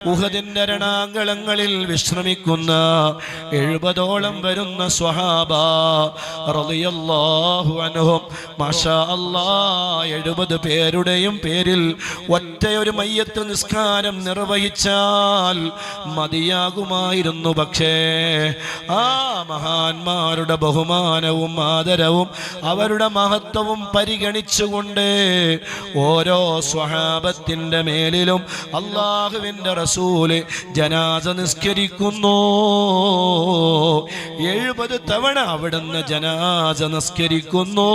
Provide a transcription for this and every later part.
ഉഹദിന്റെ രണാങ്കളങ്ങളിൽ വിശ്രമിക്കുന്ന എഴുപതോളം വരുന്ന സ്വഹാബ മാഷാ എഴുപത് പേരുടെയും പേരിൽ ഒറ്റയൊരു മയ്യത്ത് നിസ്കാരം നിർവഹിച്ചാൽ മതിയാകുമായിരുന്നു. പക്ഷേ ആ മഹാന്മാരുടെ ബഹുമാനവും ആദരവും അവരുടെ മഹത്വവും പരിഗണിച്ചുകൊണ്ട് ഓരോ സ്വഹാബത്തിന്റെ മേലിലും അള്ളാഹുവിന്റെ റസൂൽ ജനാസ നിസ്കരിക്കുന്നു. എഴുപത് തവണ അവിടുന്ന് ജനാസ നിസ്കരിക്കുന്നു.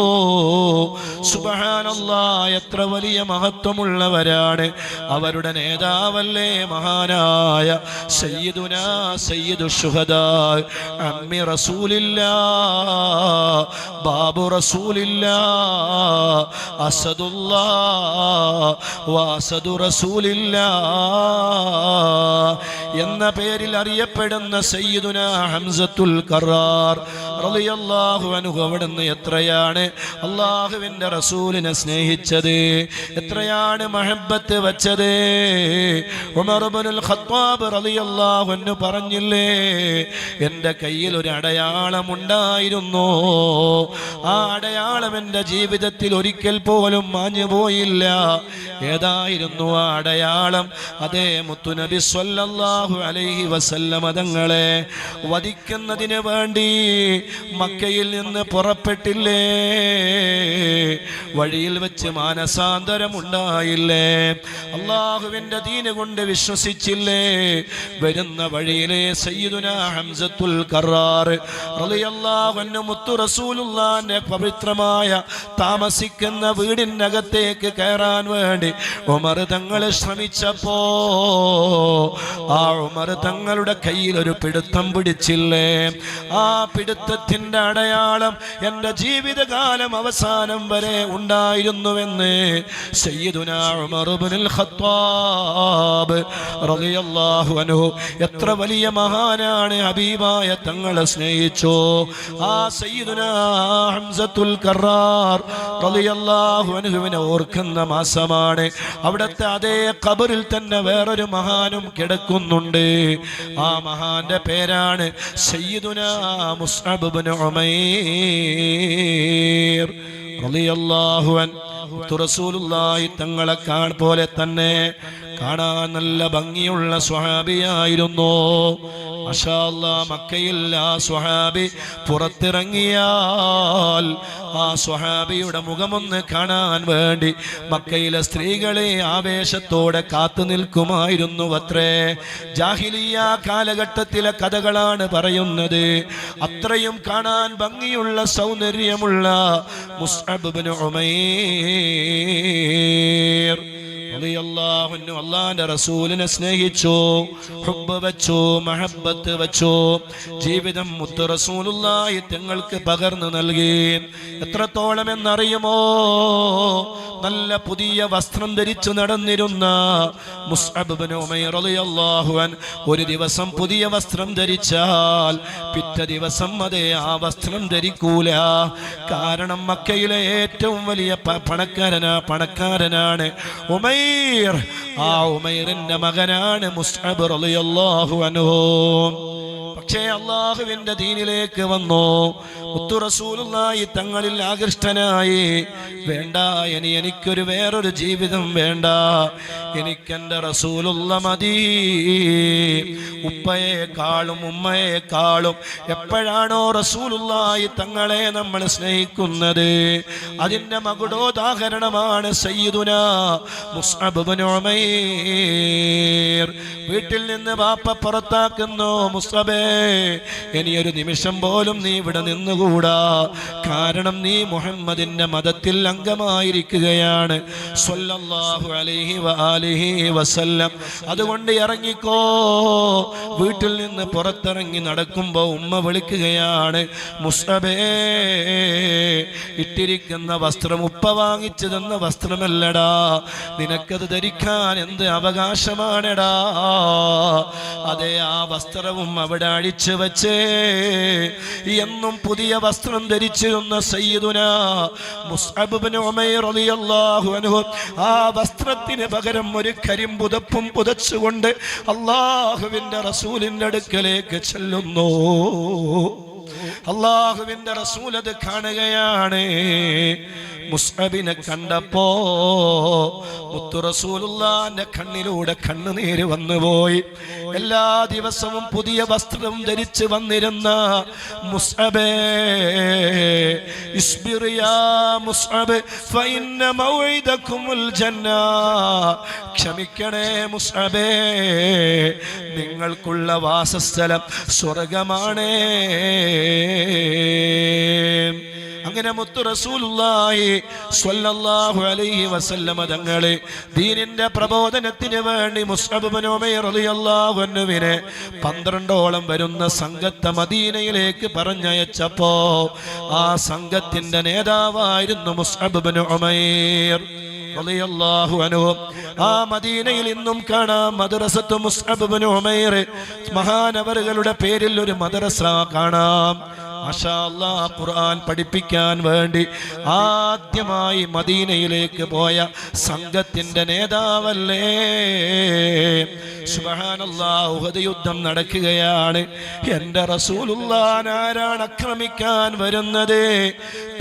സുബഹാനല്ലാ എത്ര വലിയ മഹത്വമുള്ളവരാണ്. അവരുടെ നേതാവല്ലേ മഹാനായ സയ്യിദുന സയ്യിദു ഷുഹദ അമ്മി റസൂലില്ല ബാബു റസൂലില്ല അസദുല്ലാ വാസദു റസൂലില്ലാ. എന്ന പേരിൽ അറിയപ്പെടുന്ന സയ്യിദുന ഹംസത്തുൽ കറാർ റളിയല്ലാഹു അൻഹു അവിടുന്ന് എത്രയാണ് അള്ളാഹുവിന്റെ റസൂലിനെ സ്നേഹിച്ചത്? എത്രയാണ് മഹബത്ത് വച്ചത്? ഉമർ ഇബ്നുൽ ഖത്താബ് റളിയല്ലാഹു അൻഹു പറഞ്ഞില്ലേ എന്റെ കയ്യിൽ ഒരു അടയാളം ഉണ്ടായിരുന്നു ആ അടയാളം എന്റെ ജീവിതത്തിൽ ഒരിക്കൽ പോലും മാഞ്ഞു പോയില്ല ഏതായിരുന്നു ആ അടയാളം? അതേ മുത്തുനബി സ്വല്ലല്ലാഹു അലൈഹി വസല്ലമ തങ്ങളെ വധിക്കുന്നതിന് വേണ്ടി മക്കയിൽ നിന്ന് പുറപ്പെട്ടില്ലേ? വഴിയിൽ വെച്ച് മാനസാന്തരം ഉണ്ടായില്ലേ അള്ളാഹുവിന്റെ ദീന് കൊണ്ട് വിശ്വസിച്ചില്ലേ? വരുന്ന വഴിയിലെ സയ്യിദുന ഹംസത്തുൽ കറാർ മുത്തു റസൂലുള്ളാന്റെ പവിത്രമായ താമസിക്കുന്ന വീടിനകത്തേക്ക് കയറാൻ വേണ്ടി ഉമർ തങ്ങൾ ശ്രമിച്ചപ്പോ ആ ഉമർ തങ്ങളുടെ കയ്യിൽ ഒരു പിടുത്തം പിടിച്ചില്ലേ? ആ പിടുത്തത്തിന്റെ അടയാളം എന്റെ ജീവിതകാലം അവസാനം വരെ ഉണ്ടായിരുന്നുവെന്ന് എത്ര വലിയ മഹാനാണ് ഹബീബായ തങ്ങളെ സ്നേഹിച്ചോ? ആ ഹംസത്തുൽ കറാർ ഓർക്കുന്ന മാസമാണ്. അവിടുത്തെ അതേ കബറിൽ തന്നെ വേറൊരു മഹാനും കിടക്കുന്നുണ്ട്. ആ മഹാന്റെ പേരാണ് മുസ്അബ് ഇബ്നു റളിയല്ലാഹു തങ്ങളെ കാൺ പോലെ തന്നെ കാണാൻ നല്ല ഭംഗിയുള്ള സ്വഹാബിയായിരുന്നു. മാഷാ അല്ലാ, മക്കയിൽ ആ സ്വഹാബി പുറത്തിറങ്ങിയാൽ ആ സ്വഹാബിയുടെ മുഖമൊന്ന് കാണാൻ വേണ്ടി മക്കയിലെ സ്ത്രീകളെ ആവേശത്തോടെ കാത്തു നിൽക്കുമായിരുന്നു അത്രേ ജാഹിലിയ കാലഘട്ടത്തിലെ കഥകളാണ് പറയുന്നത്. അത്രയും കാണാൻ ഭംഗിയുള്ള സൗന്ദര്യമുള്ള മുസ്അബ് ഉമൈർ അള്ളാന്റെ റസൂലിനെ സ്നേഹിച്ചു ഹുബ് വെച്ചു മഹബത്ത് വെച്ചു. ജീവിതം മുത്ത് റസൂലുള്ളാഹി തങ്ങൾക്ക് പകർന്നു നൽകി. എത്രത്തോളം എന്നറിയുമോ? നല്ല പുതിയ വസ്ത്രം ധരിച്ചു നടന്നിരുന്ന മുസ്അബ് ഇബ്നു ഉമൈർ റളിയല്ലാഹു അൻ ഒരു ദിവസം പുതിയ വസ്ത്രം ധരിച്ചാൽ പിറ്റേ ദിവസം അതേ ആ വസ്ത്രം ധരിക്കൂല. കാരണം മക്കയിലെ ഏറ്റവും വലിയ പണക്കാരനാ പണക്കാരനാണ് ഉമൈർ ആ ഉമൈറിന്റെ മകനാണ് മുസ്അബ് റളിയല്ലാഹു അൻഹു. പക്ഷേ അള്ളാഹുവിന്റെ ദീനിലേക്ക് വന്നു മുത്തുറസൂലായി തങ്ങളിൽ ആകൃഷ്ടനായി. വേണ്ട ഇനി എനിക്കൊരു വേറൊരു ജീവിതം വേണ്ട. എനിക്കെന്റെ റസൂലുള്ള മതി. ഉപ്പയെക്കാളും ഉമ്മയെക്കാളും എപ്പോഴാണോ റസൂലുള്ളായി തങ്ങളെ നമ്മൾ സ്നേഹിക്കുന്നത്. അതിന്റെ മകുടോദാഹരണമാണ് സയ്യിദുന മുസ്അബ് ഇബ്നു ഉമൈർ. വീട്ടിൽ നിന്ന് വാപ്പ പുറത്താക്കുന്നു മുസ്തബേ ഇനി ഒരു നിമിഷം പോലും നീ ഇവിടെ നിന്നുകൂടാ. കാരണം നീ മുഹമ്മദിന്റെ മതത്തിൽ അംഗമായിരിക്കുകയാണ്. വസല്ലം. അതുകൊണ്ട് ഇറങ്ങിക്കോ. വീട്ടിൽ നിന്ന് പുറത്തിറങ്ങി നടക്കുമ്പോൾ ഉമ്മ വിളിക്കുകയാണ് മുസ്തബേ ഇട്ടിരിക്കുന്ന വസ്ത്രം ഉപ്പ വാങ്ങിച്ചു തന്ന വസ്ത്രമല്ലടാ. നിനക്കത് ധരിക്കാൻ എന്ത് അവകാശമാണെടാ? അതെ ആ വസ്ത്രവും അവിടെ അഴിച്ചു വച്ച് എന്നും പുതിയ വസ്ത്രം ധരിച്ചിരുന്ന സയ്യിദുന ആ വസ്ത്രത്തിന് പകരം ഒരു കരിം കരിമ്പുതപ്പും പുതച്ചുകൊണ്ട് അള്ളാഹുവിന്റെ റസൂലിന്റെ അടുക്കലേക്ക് ചെല്ലുന്നു. അള്ളാഹുവിന്റെ റസൂൽ അത് കാണുകയാണ്. മുസ്അബിനെ കണ്ടപ്പോ മുത്തു റസൂലുള്ളാന്റെ കണ്ണിലൂടെ കണ്ണുനീര് വന്നുപോയി. എല്ലാ ദിവസവും പുതിയ വസ്ത്രം ധരിച്ച് വന്നിരുന്ന ക്ഷമിക്കണേ മുസ്അബേ നിങ്ങൾക്കുള്ള വാസസ്ഥലം സ്വർഗമാണേ. അങ്ങനെ മുത്തു റസൂലുള്ളാഹി സ്വല്ലല്ലാഹു അലൈഹി വസല്ലമ തങ്ങളെ ദീനിന്റെ പ്രബോധനത്തിന് വേണ്ടി മുസ്അബ് ഇബ്നു ഉമൈർ റളിയല്ലാഹു അൻഹുവിനെ പന്ത്രണ്ടോളം വരുന്ന സംഘത്തെ മദീനയിലേക്ക് പറഞ്ഞയച്ചപ്പോ ആ സംഘത്തിന്റെ നേതാവായിരുന്നു മുസ്അബ് ഇബ്നു ഉമൈർ ആ മദീനയിൽ ഇന്നും കാണാം മദ്രസത്ത് മുസ്അബ് ഇബ്നു ഉമൈർ മഹാനവറുകളുടെ പേരിൽ ഒരു മദ്രസ കാണാം. ഖുർആൻ പഠിപ്പിക്കാൻ വേണ്ടി ആദ്യമായി മദീനയിലേക്ക് പോയ സംഘത്തിന്റെ നേതാവല്ലേ? യുദ്ധം നടക്കുകയാണ്. എന്റെ റസൂലുള്ളാൻ ആരാണ് ആക്രമിക്കാൻ വരുന്നത്?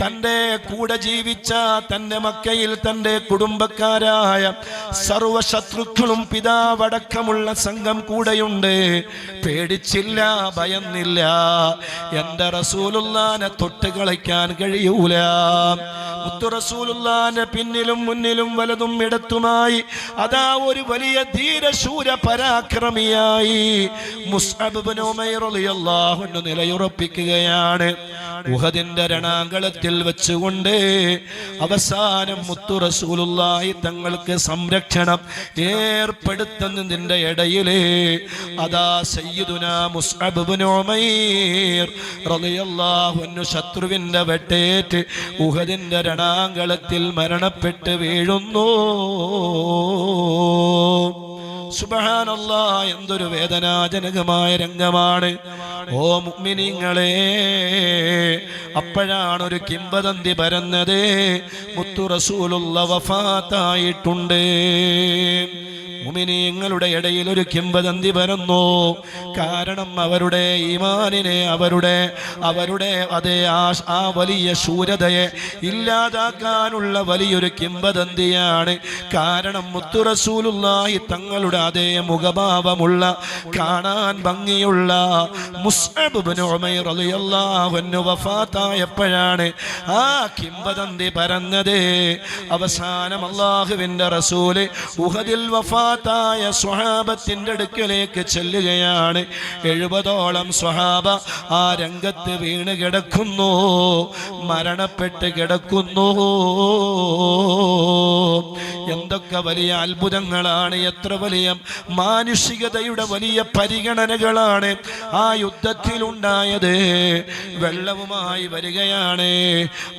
തന്റെ കൂടെ ജീവിച്ച തന്റെ മക്കയിൽ തന്റെ കുടുംബക്കാരായ സർവശത്രുക്കളും പിതാവടക്കമുള്ള സംഘം കൂടെയുണ്ട്. പേടിച്ചില്ല ഭയന്നില്ല. എന്റെ റസൂലുള്ളാനെ തൊട്ട് കളിക്കാൻ കഴിയൂല. മുത്തു റസൂലുള്ളാന്റെ പിന്നിലും മുന്നിലും വലതും ഇടത്തുമായി അതാ ഒരു വലിയ ധീരശൂര പരാക്രമിയായി. നിലയുറപ്പിക്കുകയാണ്. ഉഹദിന്റെ രണാങ്കളത്തിൽ വെച്ചുകൊണ്ട് അവസാനം മുത്തു റസൂലുള്ളാഹി തങ്ങൾക്ക് സംരക്ഷണം ഏർപ്പെടുത്തുന്നതിന്റെ ഇടയിൽ അതാ റളിയല്ലാഹു അൻഹു ശത്രുവിന്റെ വെട്ടേറ്റ് ഉഹദിന്റെ രണാങ്കളത്തിൽ മരണപ്പെട്ട് വീഴുന്നു. സുബഹാനല്ലാ എന്തൊരു വേദനാജനകമായ രംഗമാണ്. ഓ മുഅ്മിനീങ്ങളെ അപ്പോഴാണ് ഒരു കിംവദന്തി പരന്നത്. മുത്തു റസൂലുള്ള വഫാത്തായിട്ടുണ്ട്. മുമിനീങ്ങളുടെ ഇടയിൽ ഒരു കിംവദന്തി പരന്നു. കാരണം അവരുടെ ഈമാനിനെ അവരുടെ അവരുടെ അതേ ആ ആ വലിയ ശൂരതയെ ഇല്ലാതാക്കാനുള്ള വലിയൊരു കിംവദന്തിയാണ് കാരണം മുത്തുറസൂലുള്ളായി തങ്ങളുടെ അതേ മുഖഭാവമുള്ള കാണാൻ ഭംഗിയുള്ള വഫാത്തായപ്പോഴാണ് ആ കിംവദന്തി പരന്നത്. അവസാനം അള്ളാഹുവിന്റെ റസൂൽ ഉഹദിൽ വഫാത്തായ സ്വഹാബത്തിന്റെ അടുക്കലേക്ക് ചെല്ലുകയാണ്. എഴുപതോളം സ്വഹാബ ആ രംഗത്ത് വീണ് കിടക്കുന്നു. മരണപ്പെട്ട് കിടക്കുന്നു. എന്തൊക്കെ വലിയ അത്ഭുതങ്ങളാണ്. എത്ര വലിയ മാനുഷികതയുടെ വലിയ പരിഗണനകളാണ് ആ യുദ്ധത്തിലുണ്ടായത്. വെള്ളവുമായി വരികയാണ്.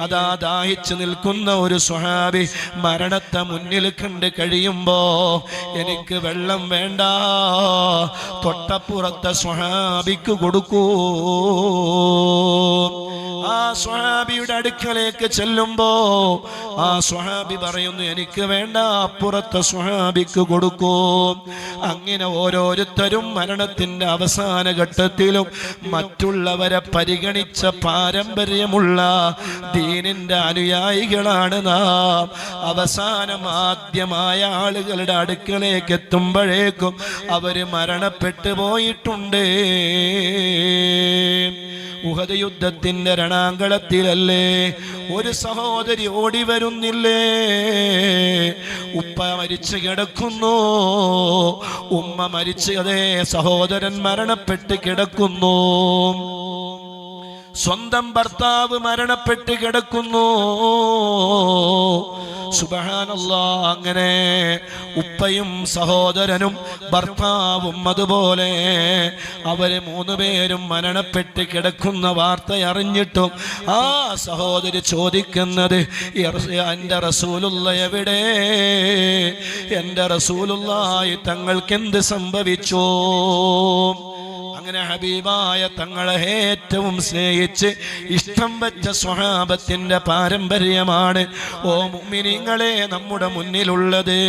അതാ ദാഹിച്ചു നിൽക്കുന്ന ഒരു സ്വഹാബി മരണത്തെ മുന്നിൽ കണ്ട് കഴിയുമ്പോ എനിക്ക് വെള്ളം വേണ്ട. തൊട്ടപ്പുറത്തെ സ്വഹാബിക്ക് കൊടുക്കൂ. ആ സ്വഹാബിയുടെ അടുക്കലേക്ക് ചെല്ലുമ്പോ ആ സ്വഹാബി പറയുന്നു എനിക്ക് വേണ്ട അപ്പുറത്തെ സ്വഹാബിക്ക് കൊടുക്കൂ. അങ്ങനെ ഓരോരുത്തരും മരണത്തിന്റെ അവസാന ഘട്ടത്തിലും മറ്റുള്ളവരെ പരിഗണിച്ച പാരമ്പര്യമുള്ള ദീനിന്റെ അനുയായികളാണ് നാം. അവസാനം ആദ്യമായ ആളുകളുടെ അടുക്കലേക്ക് എത്തുമ്പോഴേക്കും അവർ മരണപ്പെട്ടു പോയിട്ടുണ്ട്. ഉഹദ് യുദ്ധത്തിന്റെ രണാങ്കളത്തിലല്ലേ? ഒരു സഹോദരി ഓടി വരുന്നില്ലേ? ഉപ്പ മരിച്ചു കിടക്കുന്നു. ഉമ്മ മരിച്ചു അതേ സഹോദരൻ മരണപ്പെട്ട് കിടക്കുന്നു. സ്വന്തം ഭർത്താവ് മരണപ്പെട്ട് കിടക്കുന്നു. സുബഹാനല്ലാ അങ്ങനെ ഉപ്പയും സഹോദരനും ഭർത്താവും അതുപോലെ അവർ മൂന്നുപേരും മരണപ്പെട്ട് കിടക്കുന്ന വാർത്ത അറിഞ്ഞിട്ടും ആ സഹോദരി ചോദിക്കുന്നത് എന്റെ റസൂലുള്ള എവിടെ? എന്റെ റസൂലുള്ളായി തങ്ങൾക്ക് എന്ത് സംഭവിച്ചു? അങ്ങനെ ഹബീബായ തങ്ങളെ ഏറ്റവും സ്നേഹിച്ച് ഇഷ്ടം വെച്ച സ്വഹാബത്തിന്റെ പാരമ്പര്യമാണ് ഓ മുഅ്മിനീങ്ങളെ നമ്മുടെ മുന്നിലുള്ളത്.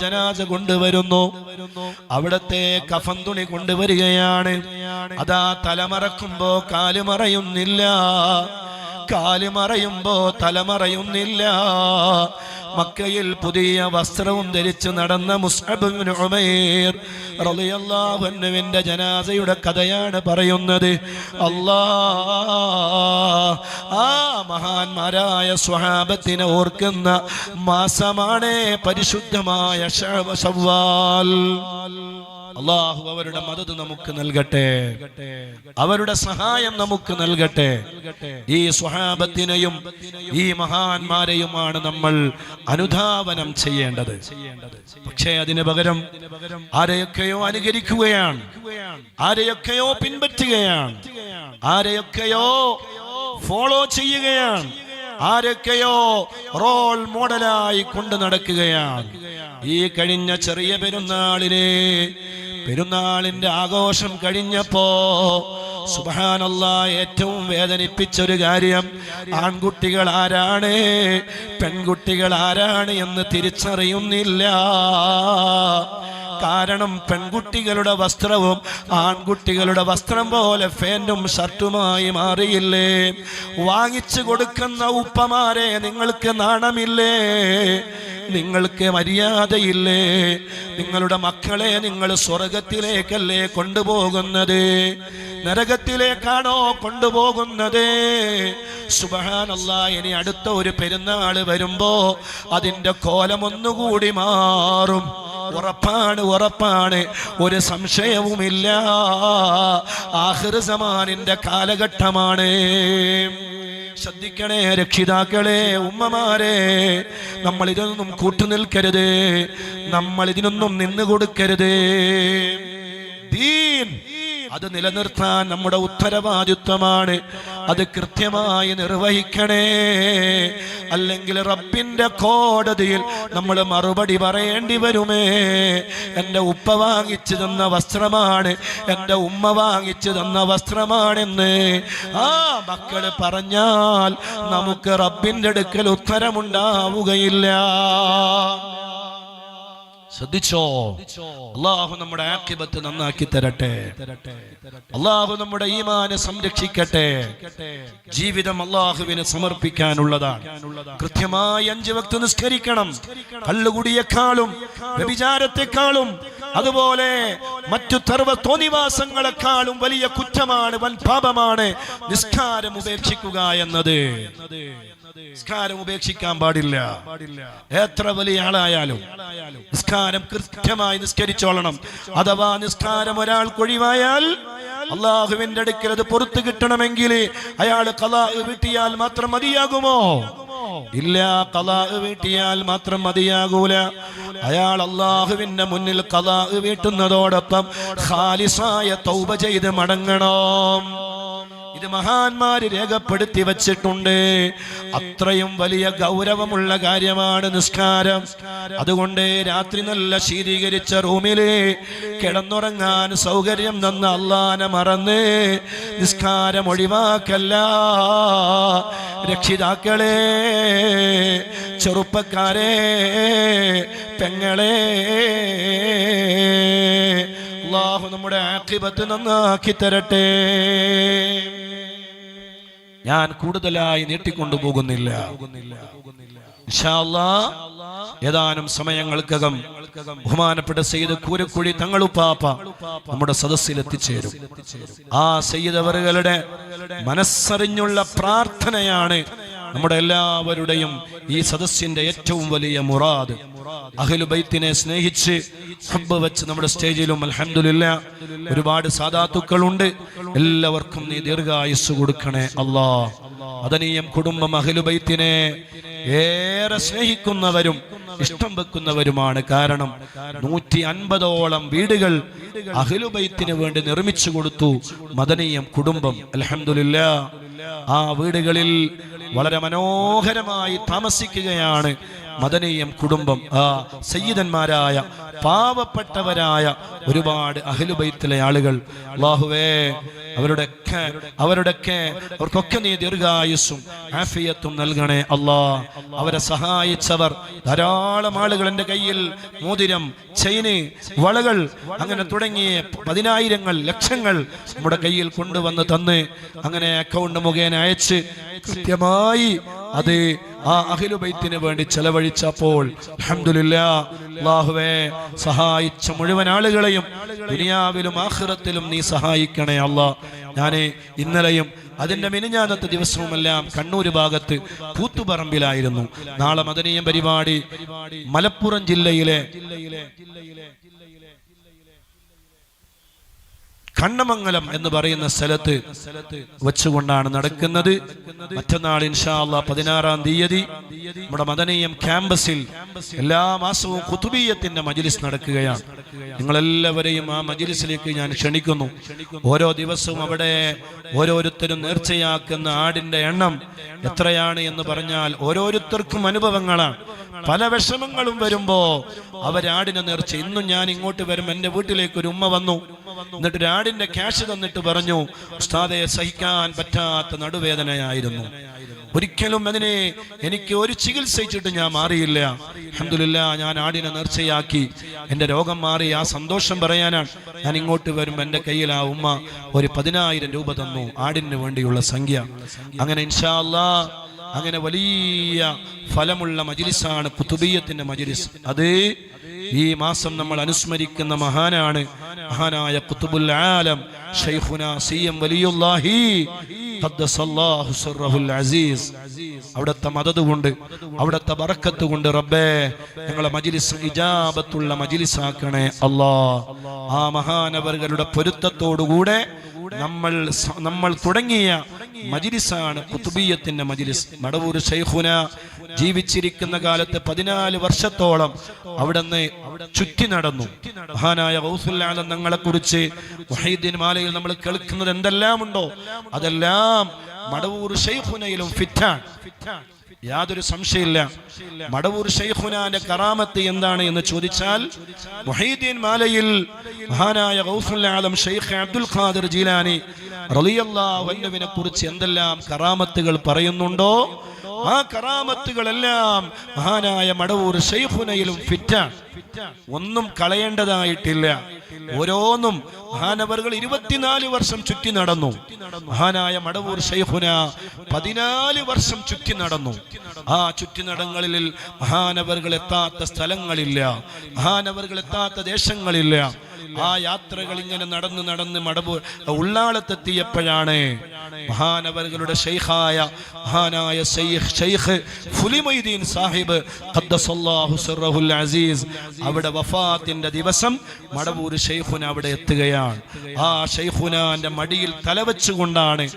ജനാസ കൊണ്ടുവരുന്നു. അവിടത്തെ കഫൻ തുണി കൊണ്ടുവരികയാണ്. അതാ തലമറക്കുമ്പോ കാൽ മറയുന്നില്ല. കാൽ മറയുമ്പോ തലമറയുന്നില്ല മക്കയിൽ പുതിയ വസ്ത്രവും ധരിച്ച് നടന്ന മുസ്ലബുവിന്റെ ജനാസയുടെ കഥയാണ് പറയുന്നത്. അല്ലാ ആ മഹാന്മാരായ സ്വഹാബത്തിനെ ഓർക്കുന്ന മാസമാണ് പരിശുദ്ധമായ ശവ്വാൽ അള്ളാഹു അവരുടെ മദത് നമുക്ക് നൽകട്ടെ. അവരുടെ സഹായം നമുക്ക് നൽകട്ടെ. ഈ സ്വഹാബത്തിനെയും ഈ മഹാന്മാരെയുമാണ് നമ്മൾ അനുധാവനം ചെയ്യേണ്ടത്. പക്ഷേ അതിന് പകരം ആരെയൊക്കെയോ അനുകരിക്കുകയാണ്. ആരെയൊക്കെയോ പിൻപറ്റുകയാണ്. ആരെയൊക്കെയോ ഫോളോ ചെയ്യുകയാണ്. ആരൊക്കെയോ റോൾ മോഡലായി കൊണ്ടു നടക്കുകയാണ്. ഈ കഴിഞ്ഞ ചെറിയ പെരുന്നാളിനെ പെരുന്നാളിന്റെ ആഘോഷം കഴിഞ്ഞപ്പോ സുബാനല്ല ഏറ്റവും വേദനിപ്പിച്ചൊരു കാര്യം ആൺകുട്ടികൾ ആരാണ് പെൺകുട്ടികൾ ആരാണ് എന്ന് തിരിച്ചറിയുന്നില്ല. കാരണം പെൺകുട്ടികളുടെ വസ്ത്രവും ആൺകുട്ടികളുടെ വസ്ത്രം പോലെ ഫാന്റും ഷർട്ടുമായി മാറിയില്ലേ? വാങ്ങിച്ചു കൊടുക്കുന്ന ഉപ്പമാരെ നിങ്ങൾക്ക് നാണമില്ലേ? നിങ്ങൾക്ക് മര്യാദയില്ലേ? നിങ്ങളുടെ മക്കളെ നിങ്ങൾ സ്വർഗത്തിലേക്കല്ലേ കൊണ്ടുപോകുന്നത്? നരകത്തിലേക്കാണോ കൊണ്ടുപോകുന്നത്? സുബഹാനല്ല ഇനി അടുത്ത ഒരു പെരുന്നാൾ വരുമ്പോ അതിന്റെ കോലമൊന്നുകൂടി മാറും. ഉറപ്പാണ് ഉറപ്പാണ് ഒരു സംശയവുമില്ല. ആഹിർ സമാനിന്റെ കാലഘട്ടമാണ്. ശ്രദ്ധിക്കണേ രക്ഷിതാക്കളെ ഉമ്മമാരെ നമ്മൾ ഇതിനൊന്നും കൂട്ടുനിൽക്കരുത്. നമ്മൾ ഇതിനൊന്നും നിന്ന് കൊടുക്കരുത് ദീൻ അത് നിലനിർത്താൻ നമ്മുടെ ഉത്തരവാദിത്വമാണ്. അത് കൃത്യമായി നിർവഹിക്കണേ. അല്ലെങ്കിൽ റബ്ബിന്റെ കോടതിയിൽ നമ്മൾ മറുപടി പറയേണ്ടി വരുമേ. എന്റെ ഉപ്പ വാങ്ങിച്ചു തന്ന വസ്ത്രമാണ് എന്റെ ഉമ്മ വാങ്ങിച്ചു തന്ന വസ്ത്രമാണെന്ന്. ആ മക്കൾ പറഞ്ഞാൽ നമുക്ക് റബ്ബിന്റെ അടുക്കൽ ഉത്തരമുണ്ടാവുകയില്ല. ശ്രദ്ധിച്ചോ? അള്ളാഹു നമ്മുടെ ആക്കിബത്ത് നന്നാക്കി തരട്ടെ. അള്ളാഹു നമ്മുടെ ഈമാനെ സംരക്ഷിക്കട്ടെ. ജീവിതം അള്ളാഹുവിനെ സമർപ്പിക്കാനുള്ളതാണ്. കൃത്യമായി അഞ്ച് വക്ത് നിസ്കരിക്കണം. കല്ലുകുടിയെക്കാളും വ്യഭിചാരത്തെക്കാളും അതുപോലെ മറ്റു സർവ തോന്നിവാസങ്ങളെക്കാളും വലിയ കുറ്റമാണ് വൻ പാപമാണ് നിസ്കാരം ഉപേക്ഷിക്കുക എന്നത്. നിസ്കാരം ഉപേക്ഷിക്കാൻ പാടില്ല. എത്ര വലിയ ആളായാലും നിസ്കാരം കൃത്യമായി നിസ്കരിച്ചോളണം. അഥവാ നിസ്കാരം ഒരാൾ കൊഴിവായാൽ അള്ളാഹുവിന്റെ അടുക്കൽ അത് പുറത്തു കിട്ടണമെങ്കിൽ അയാൾ കലാ വീട്ടിയാൽ മാത്രം മതിയാകുമോ? ഇല്ല കലാ വീട്ടിയാൽ മാത്രം മതിയാകൂല. അയാൾ അള്ളാഹുവിന്റെ മുന്നിൽ കലാ വീട്ടുന്നതോടൊപ്പം ഖാലിസായ തൗബ ചെയ്ത് മടങ്ങണം. ഇത് മഹാന്മാര് രേഖപ്പെടുത്തി വച്ചിട്ടുണ്ട്. അത്രയും വലിയ ഗൗരവമുള്ള കാര്യമാണ് നിസ്കാരം. അതുകൊണ്ട് രാത്രി നല്ല ശീതീകരിച്ച റൂമിൽ കിടന്നുറങ്ങാൻ സൗകര്യം തന്ന അള്ളാനെ മറന്ന് നിസ്കാരം ഒഴിവാക്കല്ല. രക്ഷിതാക്കളെ ചെറുപ്പക്കാരെ പെങ്ങളെ അള്ളാഹു നമ്മുടെ ആക്കിബത്ത് നന്നാക്കി തരട്ടെ. ഞാൻ കൂടുതലായി നീട്ടിക്കൊണ്ടു പോകുന്നില്ല. ഏതാനും സമയങ്ങൾക്കകം ബഹുമാനപ്പെട്ട സെയ്ത് കൂരക്കുഴി തങ്ങളുപ്പാപ്പ നമ്മുടെ സദസ്സിൽ എത്തിച്ചേരും ആ സെയ്തവറുകളുടെ മനസ്സറിഞ്ഞുള്ള പ്രാർത്ഥനയാണ് നമ്മുടെ എല്ലാവരുടെയും ഈ സദസ്സിന്റെ ഏറ്റവും വലിയ മുറാദ്. അഹ്ലുബൈത്തിനെ സ്നേഹിച്ച് ഹബ്ബ് വെച്ച് നമ്മുടെ സ്റ്റേജിലും അലഹമില്ല ഒരുപാട് സാധാത്തുക്കളുണ്ട് എല്ലാവർക്കും നീ ദീർഘായുസ് കൊടുക്കണേ അല്ലാ. അതനീയം കുടുംബം അഖിലുബൈത്തിനെ ഏറെ സ്നേഹിക്കുന്നവരും ഇഷ്ടം വെക്കുന്നവരുമാണ്. കാരണം നൂറ്റി അൻപതോളം വീടുകൾ അഖിലുബൈത്തിന് വേണ്ടി നിർമ്മിച്ചു കൊടുത്തു. മദനീയം കുടുംബം അലഹമില്ല ആ വീടുകളിൽ വളരെ മനോഹരമായി താമസിക്കുകയാണ്. മദനീയം കുടുംബം ആ സയ്യിദന്മാരായ പാവപ്പെട്ടവരായ ഒരുപാട് അഖിലുബൈത്തിലെ ആളുകൾ. അള്ളാഹുവേ അവരുടെയൊക്കെ അവരുടെയൊക്കെ അവർക്കൊക്കെ നീ ദീർഘായുസ്സും ആഫിയത്തും നൽകണേ അല്ലാ. അവരെ സഹായിച്ചവർ ധാരാളം ആളുകൾ എന്റെ കയ്യിൽ. മോതിരം ചെയിന് വളകൾ അങ്ങനെ തുടങ്ങിയ പതിനായിരങ്ങൾ ലക്ഷങ്ങൾ നമ്മുടെ കയ്യിൽ കൊണ്ടുവന്ന് തന്ന് അങ്ങനെ അക്കൗണ്ട് മുഖേന അയച്ച് കൃത്യമായി അത് ആ അഖിലുബൈത്തിന് വേണ്ടി ചെലവഴിച്ചപ്പോൾ അൽഹംദുലില്ലാ അല്ലാഹുവേ സഹായിച്ച മുഴുവൻ ആളുകളെയും ദുനിയാവിലും ആഹ്റത്തിലും നീ സഹായിക്കണേ അല്ല. ഞാൻ ഇന്നലെയും അതിന്റെ മിനിഞ്ഞാന്നത്തെ ദിവസവുമെല്ലാം കണ്ണൂർ ഭാഗത്ത് കൂത്തുപറമ്പിലായിരുന്നു. നാളെ മദനീയം പരിപാടി മലപ്പുറം ജില്ലയിലെ കണ്ണമംഗലം എന്ന് പറയുന്ന സ്ഥലത്ത് വെച്ചുകൊണ്ടാണ് നടക്കുന്നത്. മറ്റന്നാൾ ഇൻഷാല്ല പതിനാറാം തീയതി നമ്മുടെ മദനീയം ക്യാമ്പസിൽ എല്ലാ മാസവും കുത്തുബീയത്തിന്റെ മജിലിസ് നടക്കുകയാണ്. നിങ്ങളെല്ലാവരെയും ആ മജിലിസിലേക്ക് ഞാൻ ക്ഷണിക്കുന്നു. ഓരോ ദിവസവും അവിടെ ഓരോരുത്തരും നേർച്ചയാക്കുന്ന ആടിന്റെ എണ്ണം എത്രയാണ് എന്ന് പറഞ്ഞാൽ ഓരോരുത്തർക്കും അനുഭവങ്ങളാണ്. പല വിഷമങ്ങളും വരുമ്പോ അവരാടിനെ നേർച്ച ഇന്നും ഞാൻ ഇങ്ങോട്ട് വരും. എന്റെ വീട്ടിലേക്ക് ഒരു ഉമ്മ വന്നു. എന്നിട്ട് ഒരാടിന്റെ ക്യാഷ് തന്നിട്ട് പറഞ്ഞു ഉസ്താദെ സഹിക്കാൻ പറ്റാത്ത നടുവേദനയായിരുന്നു. ഒരിക്കലും അതിനെ എനിക്ക് ഒരു ചികിത്സിച്ചിട്ട് ഞാൻ മാറിയില്ല. അഹമ്മദില്ല ഞാൻ ആടിനെ നേർച്ചയാക്കി. എന്റെ രോഗം മാറി ആ സന്തോഷം പറയാനാണ്. ഞാൻ ഇങ്ങോട്ട് വരും. എന്റെ കയ്യിൽ ആ ഉമ്മ ഒരു പതിനായിരം രൂപ തന്നു. ആടിന് വേണ്ടിയുള്ള സംഖ്യ. അങ്ങനെ ഇൻഷാ അല്ലാ അങ്ങനെ വലിയ ഫലമുള്ള മജിലിസാണ് കുത്തുബീയത്തിന്റെ മജിലിസ്. അത് ഈ മാസം നമ്മൾ അനുസ്മരിക്കുന്ന മഹാനാണ്. മഹാനായ കുത്തുബുൽ ആലം ഷെയ്ഖുന സി എം വലിയുല്ലാഹി അസീസ്. അവിടുത്തെ മദത് കൊണ്ട് അവിടുത്തെ ബറക്കത്ത് കൊണ്ട് റബ്ബേ ഞങ്ങളെ മജിലിസ് ഇജാബത്തുള്ള മജിലിസാക്കണേ അല്ലാ. ആ മഹാനവറുകളുടെ പൊരുത്തത്തോടുകൂടെ നമ്മൾ നമ്മൾ തുടങ്ങിയ മജിലിസാണ് കുത്തുബീയത്തിന്റെ മജിലിസ്. മടവൂർ ഷെയ്ഖുന ജീവിച്ചിരിക്കുന്ന കാലത്ത് പതിനാല് വർഷത്തോളം അവിടുന്ന് ചുറ്റി നടന്നു. മഹാനായ ഗൗസുല്ലാലം തങ്ങളെ കുറിച്ച് വഹീദ്ദീൻ മാലയിൽ നമ്മൾ കേൾക്കുന്നത് എന്തെല്ലാം ഉണ്ടോ അതെല്ലാം മടവൂർ ഷെയ്ഖുനയിലും ഫിറ്റാണ്. യാതൊരു സംശയമില്ല. മടവൂർ ഷെയ്ഖുനാന്റെ കറാമത്ത് എന്താണ് എന്ന് ചോദിച്ചാൽ മുഹീദ്ദീൻ മാലയിൽ മഹാനായ ഗൗസുൽ ആലം ഷെയ്ഖ് അബ്ദുൽ ഖാദിർ ജീലാനി റളിയല്ലാഹുവിനെ കുറിച്ച് എന്തെല്ലാം കറാമത്തുകൾ പറയുന്നുണ്ടോ? ആ കറാമത്തുകളെല്ലാം മഹാനായ മടവൂർ ഷെയ്ഖുനയിലും ഫിറ്റാണ്. ഒന്നും കളയേണ്ടതായിട്ടില്ല. ഓരോന്നും മഹാനവറുകൾ ഇരുപത്തിനാല് വർഷം ചുറ്റി നടന്നു. മഹാനായ മടവൂർ ഷെയ്ഖുന പതിനാല് വർഷം ചുറ്റി നടന്നു. ആ ചുറ്റി നടങ്ങളിൽ മഹാനവറുകൾ എത്താത്ത സ്ഥലങ്ങളില്ല. മഹാനവറുകൾ എത്താത്ത ദേശങ്ങളില്ല. ആ യാത്രകൾ ഇങ്ങനെ നടന്ന് നടന്ന് മടവൂർ ഉള്ളാളത്തെത്തിയപ്പോഴാണ് മഹാനവറുകളുടെ ഷെയ്ഖായ മഹാനായ ഷെയ്ഖ് ഷെയ്ഖ് ഫുലിമൊയ്തീൻ സാഹിബ് അസീസ്. അവിടെ വഫാത്തിന്റെ ദിവസം മടവൂർ ഷെയ്ഖുന അവിടെ എത്തുകയാണ്. ആ ഷെയ്ഖുനാന്റെ മടിയിൽ തലവെച്ചുകൊണ്ടാണ്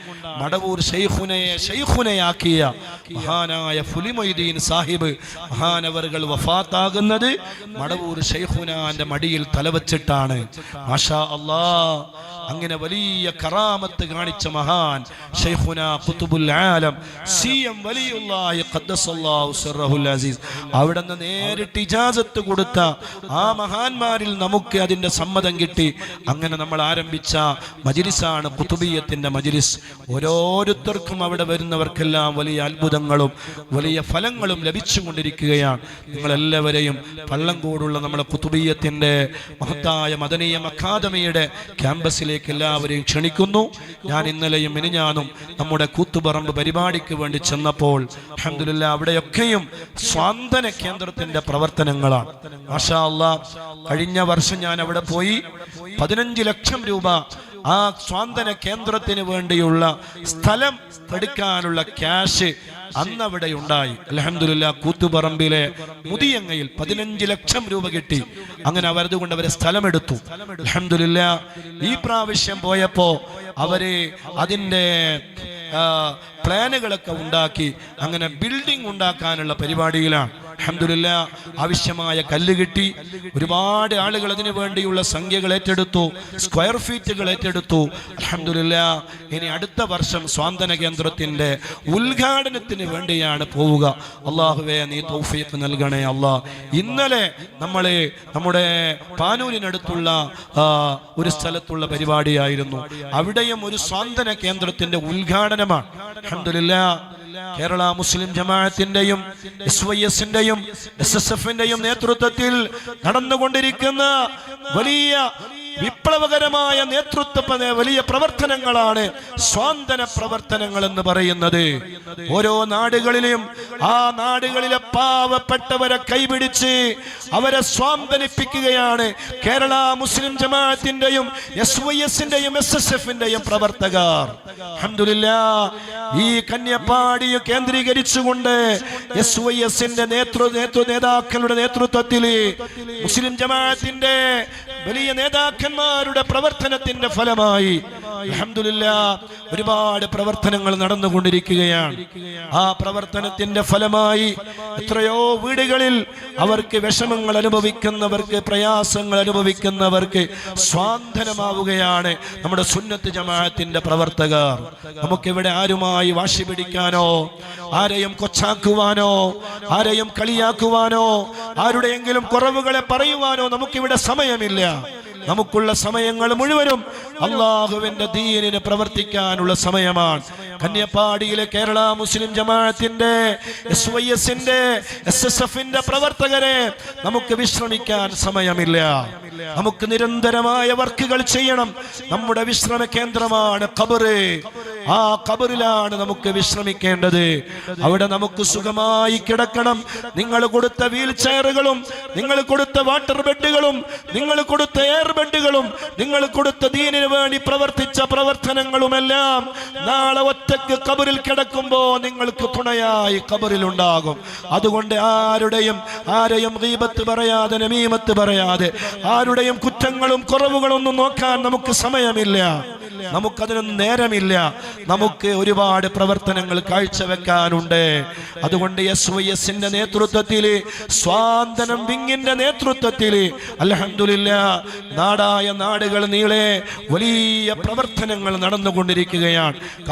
മടവൂർ ഷെയ്ഖുനയെ ഷെയ്ഖുനയാക്കിയ മഹാനായ ഫുലിമൊയ്തീൻ സാഹിബ് മഹാനവറുകൾ വഫാത്താകുന്നത് മടവൂർ ഷെയ്ഖുനാന്റെ മടിയിൽ തലവച്ചിട്ടാണ്. മാഷാ അല്ലാ അങ്ങനെ വലിയ കറാമത്ത് കാണിച്ച മഹാൻ ഷെയ്ഖുന ഖുതുബുൽ ആലം സി എം വലിയുള്ളാഹി ഖദ്ദസല്ലാഹു സിർറഹുൽ അസീസ്. അവിടുന്ന് നേരിട്ട് ഇജാസത്ത് കൊടുത്ത ആ മഹാന്മാരിൽ നമുക്ക് അതിന്റെ സമ്മതം കിട്ടി. അങ്ങനെ നമ്മൾ ആരംഭിച്ച മജിലിസാണ് ഖുതുബിയത്തിന്റെ മജിലിസ്. ഓരോരുത്തർക്കും അവിടെ വരുന്നവർക്കെല്ലാം വലിയ അത്ഭുതങ്ങളും വലിയ ഫലങ്ങളും ലഭിച്ചുകൊണ്ടിരിക്കുകയാണ്. നിങ്ങളെല്ലാവരെയും പള്ളംകോടുള്ള നമ്മുടെ കുത്തുബീയത്തിന്റെ മഹത്തായ മദനീയം അക്കാദമിയുടെ ക്യാമ്പസിലേക്ക് എല്ലാവരെയും ക്ഷണിക്കുന്നു. ഞാൻ ഇന്നലെയും മിനിഞ്ഞാനും നമ്മുടെ കൂത്തുപറമ്പ് പരിപാടിക്ക് വേണ്ടി ചെന്നപ്പോൾ അഹമ്മദില്ല അവിടെയൊക്കെയും സ്വാന്തന കേന്ദ്രത്തിന്റെ പ്രവർത്തനങ്ങളാണ്. മാഷാ കഴിഞ്ഞ വർഷം ഞാൻ അവിടെ പോയി പതിനഞ്ച് ലക്ഷം രൂപ ആ സ്വാന്തന കേന്ദ്രത്തിന് വേണ്ടിയുള്ള സ്ഥലം എടുക്കാനുള്ള ക്യാഷ് അന്ന് അവിടെ ഉണ്ടായി. അലഹമില്ല കൂത്തുപറമ്പിലെ മുതിയങ്ങയിൽ പതിനഞ്ച് ലക്ഷം രൂപ കിട്ടി. അങ്ങനെ അവരത് കൊണ്ട് അവരെ സ്ഥലമെടുത്തു. അലഹമില്ല ഈ പ്രാവശ്യം പോയപ്പോ അവർ അതിന്റെ പ്ലാനുകളൊക്കെ ഉണ്ടാക്കി. അങ്ങനെ ബിൽഡിംഗ് ഉണ്ടാക്കാനുള്ള പരിപാടിയിലാണ്. അഹമ്മദില്ല ആവശ്യമായ കല്ല് കിട്ടി. ഒരുപാട് ആളുകൾ അതിനു വേണ്ടിയുള്ള സംഖ്യകൾ ഏറ്റെടുത്തു സ്ക്വയർ ഫീറ്റുകൾ ഏറ്റെടുത്തു. അഹമ്മദില്ല ഇനി അടുത്ത വർഷം സ്വാന്തന കേന്ദ്രത്തിന്റെ ഉദ്ഘാടനത്തിന് വേണ്ടിയാണ് പോവുക. അള്ളാഹുവേ നീ തൗഫീഖ് നൽകണേ അള്ളാഹ് ഇന്നലെ നമ്മളെ നമ്മുടെ പാനൂരിനടുത്തുള്ള ഒരു സ്ഥലത്തുള്ള പരിപാടിയായിരുന്നു. അവിടെയും ഒരു സ്വാന്തന കേന്ദ്രത്തിന്റെ ഉദ്ഘാടനമാണ്. അഹമ്മദില്ല കേരള മുസ്ലിം ജമാഅത്തിന്റെയും എസ് വൈ എസിന്റെയും എസ് എസ് എഫിന്റെയും നേതൃത്വത്തിൽ നടന്നുകൊണ്ടിരിക്കുന്ന വലിയ വിപ്ലവകരമായ നേതൃത്വ വലിയ പ്രവർത്തനങ്ങളാണ് സ്വാന്തന പ്രവർത്തനങ്ങൾ എന്ന് പറയുന്നത്. ഓരോ നാടുകളിലും ആ നാടുകളിലെ പാവപ്പെട്ടവരെ കൈപിടിച്ച് അവരെ സ്വാന്തനിപ്പിക്കുകയാണ് കേരള മുസ്ലിം ജമാഅത്തിന്റെയും എസ് വൈ എസിന്റെയും എസ് എസ് എഫിന്റെയും പ്രവർത്തകർ. ഈ കന്യപ്പാടി കേന്ദ്രീകരിച്ചുകൊണ്ട് എസ് വൈ എസിന്റെ നേതൃ നേതൃ നേതാക്കളുടെ നേതൃത്വത്തിൽ മുസ്ലിം ജമാഅത്തിന്റെ വലിയ നേതാക്കന്മാരുടെ പ്രവർത്തനത്തിന്റെ ഫലമായി അൽഹംദുലില്ലാ ഒരുപാട് പ്രവർത്തനങ്ങൾ നടന്നുകൊണ്ടിരിക്കുകയാണ്. ആ പ്രവർത്തനത്തിന്റെ ഫലമായി എത്രയോ വീടുകളിൽ അവർക്ക് വിഷമങ്ങൾ അനുഭവിക്കുന്നവർക്ക് പ്രയാസങ്ങൾ അനുഭവിക്കുന്നവർക്ക് സ്വാന്തനമാവുകയാണ് നമ്മുടെ സുന്നത്ത് ജമാഅത്തിന്റെ പ്രവർത്തകർ. നമുക്കിവിടെ ആരുമായി വാശി പിടിക്കാനോ ആരെയും കൊച്ചാക്കുവാനോ ആരെയും കളിയാക്കുവാനോ ആരുടെയെങ്കിലും കുറവുകളെ പറയുവാനോ നമുക്കിവിടെ സമയമില്ല. നമുക്കുള്ള സമയങ്ങൾ മുഴുവനും അള്ളാഹുവിന്റെ ദീനിന് പ്രവർത്തിക്കാനുള്ള സമയമാണ്. കന്യപ്പാടിയിലെ കേരള മുസ്ലിം ജമാഅത്തിന്റെ എസ് വൈ എസിന്റെ എസ് എസ് എഫിന്റെ പ്രവർത്തകരെ നമുക്ക് വിശ്രമിക്കാൻ സമയമില്ല. നമുക്ക് നിരന്തരമായ വർക്കുകൾ ചെയ്യണം. നമ്മുടെ വിശ്രമ കേന്ദ്രമാണ് കബറ് ആ കബറിലാണ് നമുക്ക് വിശ്രമിക്കേണ്ടത്. അവിടെ നമുക്ക് സുഖമായി കിടക്കണം. നിങ്ങൾ കൊടുത്ത വീൽ ചെയറുകളും നിങ്ങൾ കൊടുത്ത വാട്ടർ ബെഡുകളും നിങ്ങൾ കൊടുത്ത എയർ ബെഡുകളും നിങ്ങൾ കൊടുത്ത ദീനിനു വേണ്ടി പ്രവർത്തിച്ച പ്രവർത്തനങ്ങളുമെല്ലാം നാളെ ഒറ്റയ്ക്ക് കബറിൽ കിടക്കുമ്പോ നിങ്ങൾക്ക് തുണയായി കബറിൽ ഉണ്ടാകും അതുകൊണ്ട് ആരുടെയും ആരെയും ദീപത്ത് പറയാതെ നമീമത്ത് പറയാതെ ആരുടെയും കുറ്റങ്ങളും കുറവുകളും ഒന്നും നോക്കാൻ നമുക്ക് സമയമില്ല. നമുക്കതിനൊന്നും നേരമില്ല. നമുക്ക് ഒരുപാട് പ്രവർത്തനങ്ങൾ കാഴ്ചവെക്കാനുണ്ട്. അതുകൊണ്ട് എസ് വൈ എസിന്റെ നേതൃത്വത്തിൽ സ്വാന്തനം വിങ്ങിന്റെ നേതൃത്വത്തിൽ അലഹമില്ല നാടായ നാടുകൾ നീളെ വലിയ പ്രവർത്തനങ്ങൾ നടന്നുകൊണ്ടിരിക്കുകയാണ്.